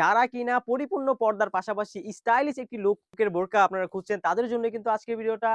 যারা কিনা পরিপূর্ণ পর্দার পাশাপাশি স্টাইলিশ একটি লুকের বোরকা আপনারা খুঁজছেন তাদের জন্য কিন্তু আজকের ভিডিওটা।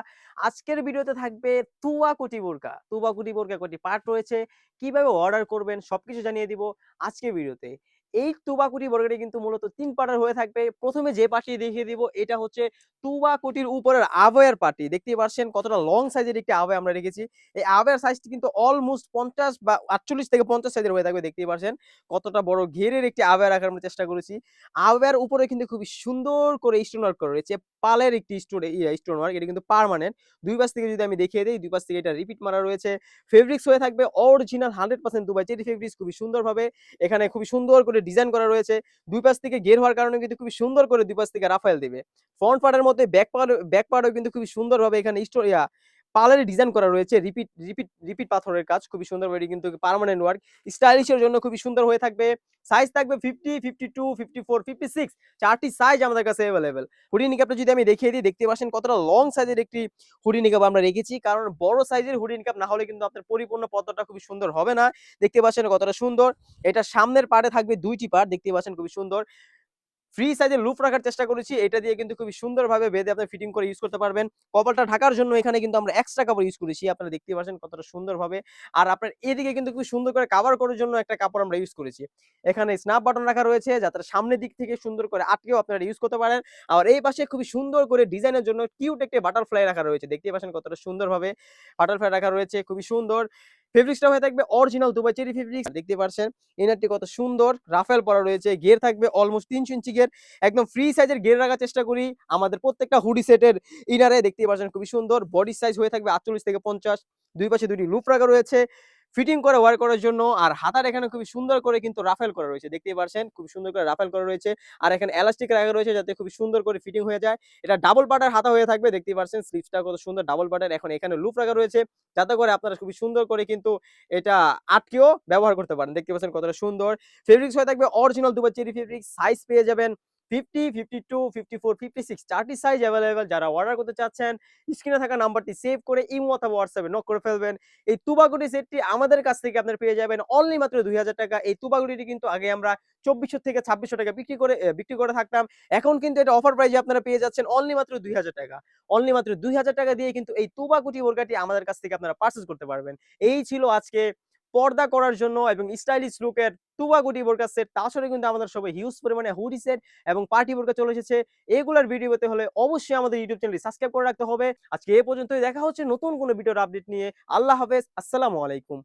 আজকের ভিডিওতে থাকবে তুয়া কোটি বোরকা। তুবা কুটি বোরকা কটি পার্ট রয়েছে, কীভাবে অর্ডার করবেন সবকিছু জানিয়ে দিব আজকের ভিডিওতে। এই তুবাকুটি বর্গটি কিন্তু মূলত তিন পার্টের হয়ে থাকবে। প্রথমে যে পাটি দেখিয়ে দিব, এটা হচ্ছে তুবাকুটির উপরের আবয়ের পাটি দেখতেই পারছেন কতটা লং সাইজের একটি আবয় আমরা রেখেছি। এই আবয়ের সাইজটি কিন্তু অলমোস্ট ৫০ বা ৪৮ থেকে ৫০ সাইজের হয়ে থাকবে, দেখতেই পারছেন। কতটা বড় ঘেরের একটি আভায়া রাখার আমরা চেষ্টা করেছি। আবয়ের উপরে কিন্তু খুবই সুন্দর করে স্টোন ওয়ার্ক করা রয়েছে। পালের একটি স্টোর স্টোন ওয়ার্ক এটা কিন্তু পারমানেন্ট দুই পাশ থেকে যদি আমি দেখিয়ে দিই, দুই পাশ থেকে এটা রিপিট মারা রয়েছে। ফেব্রিক্স হয়ে থাকবে অরিজিনাল 100% দুবাই চেরি ফেব্রিক্স খুবই সুন্দরভাবে এখানে খুবই সুন্দর করে ডিজাইন করা রয়েছে। দুই পাশ থেকে গের হওয়ার কারণে কিন্তু খুবই সুন্দর করে দুই পাশ থেকে রাফায়েল দেবে ফ্রন্ট পার্টের মধ্যে ব্যাক পার্ট ব্যাক পার্টও কিন্তু খুবই সুন্দরভাবে এখানে স্টো পালের ডিজাইন করা রয়েছে। রিপিট রিপিট রিপিট পাথরের কাজ খুবই সুন্দরভাবে এটি কিন্তু পার্মানেন্ট ওয়ার্ক। স্টাইলিশ এর জন্য খুবই সুন্দর হয়ে থাকবে। সাইজ থাকবে 50, 52, 54, 56 চারটি সাইজ আমাদের কাছে এভেইলেবল। হুডি নিকাপটা যদি আমি দেখিয়ে দিই দেখতে পাচ্ছেন কতটা লং সাইজের একটি হুডি নিকাপ আমরা রেখেছি। কারণ বড় সাইজের হুডি নিকাপ না হলে কিন্তু আপনার পরিপূর্ণ পর্দাটা খুবই সুন্দর হবে না। দেখতে পাচ্ছেন কতটা সুন্দর। এটা সামনের পার্টে থাকবে ২ টি পার্ট দেখতেই পাচ্ছেন খুবই সুন্দর। ফ্রি সাইজের লুপ রাখার চেষ্টা করেছি। এটা দিয়ে কিন্তু খুবই সুন্দরভাবে বেঁধে আপনি ফিটিং করে ইউজ করতে পারবেন। কপালটা ঢাকার জন্য এখানে কিন্তু আমরা এক্সট্রা কাপড় ইউজ করেছি। আপনারা দেখতে পাচ্ছেন কতটা সুন্দরভাবে। আর আপনার এদিকে কিন্তু খুব সুন্দর করে কাভার করার জন্য একটা কাপড় আমরা ইউজ করেছি। এখানে স্ন্যাপ বাটন রাখা রয়েছে যাতে সামনের দিক থেকে সুন্দর করে আটকেও আপনারা ইউজ করতে পারেন। আর এই পাশে খুবই সুন্দর করে ডিজাইনের জন্য কিউট একটি বাটারফ্লাই রাখা রয়েছে। দেখতে পাচ্ছেন কতটা সুন্দরভাবে বাটারফ্লাই রাখা রয়েছে। খুবই সুন্দর। ফেব্রিক্সটা হয়ে থাকবে অরিজিনাল দুবাই চেরি ফেব্রিক্স। দেখতে পাচ্ছেন ইনারটি কত সুন্দর, রাফেল পরা রয়েছে। গিয়ের থাকবে অলমোস্ট ৩০০ ইঞ্চি গের একদম ফ্রি সাইজের গের রাখার চেষ্টা করি। আমাদের প্রত্যেকটা হুডি সেটের ইনারে দেখতে পাচ্ছেন খুবই সুন্দর। বডি সাইজ হয়ে থাকবে ৪৮ থেকে ৫০। ২ পাশে দুটি লুপ রাখা রয়েছে। ফিটিং করে ওয়্যার করার জন্য। আর হাতার এখানে খুবই সুন্দর করে কিন্তু রাফেল করা রয়েছে। দেখতেই পারছেন খুব সুন্দর করে রাফেল করা রয়েছে। আর এখানে এলাস্টিক রাখা রয়েছে যাতে খুব সুন্দর করে ফিটিং হয়ে যায়। এটা ডাবল পার্টের হাতা হয়ে থাকবে। দেখতেই পারছেন স্লিভসটা কত সুন্দর ডাবল পার্টের। এখন এখানে লুপ রাখা রয়েছে। যাতে করে আপনারা খুবই সুন্দর করে কিন্তু এটা আটকেও ব্যবহার করতে পারেন। দেখতে পাচ্ছেন কতটা সুন্দর। ফেব্রিক্স হয়ে থাকবে অরিজিনাল দুবার চেরি ফেব্রিক্স। সাইজ পেয়ে যাবেন 50, 52, 54, 56 চারটি সাইজ এভেইলেবল। যারা অর্ডার করতে চাচ্ছেন স্ক্রিনে থাকা নাম্বারটি সেভ করে ইমো অথবা এ নক করে ফেলবেন। এই তুবা কোটি সেটটি আমাদের কাছ থেকে আপনারা পেয়ে যাবেন অনলি মাত্র ৳২০০০ এই তুবা কোটিটি কিন্তু আগে আমরা ৳২৪০০ থেকে ৳২৬০০ বিক্রি করে বিক্রি করে থাকতাম। এখন কিন্তু এটা অফার প্রাইজে আপনারা পেয়ে যাচ্ছেন অনলি মাত্র ৳২০০০ অনলি মাত্র ৳২০০০ দিয়ে কিন্তু এই তুবা কোটি বোরকাটি আমাদের কাছ থেকে আপনারা পারচেজ করতে পারবেন। এই ছিল আজকে পর্দা করার জন্য এবং স্টাইলিশ লুকের তুবা গুটি বোরকা সেট। তাছাড়া কিন্তু আমাদের সবাই হিউজ পরিমাণে হুডি সেট এবং পার্টি বোরকা চলে এসেছে। এগুলার ভিডিও পেতে হলে অবশ্যই আমাদের ইউটিউব চ্যানেলটি সাবস্ক্রাইব করে রাখতে হবে। আজকে এ পর্যন্তই, দেখা হচ্ছে নতুন কোনো ভিডিওর আপডেট নিয়ে। আল্লাহ হাফেজ। আসসালামু আলাইকুম।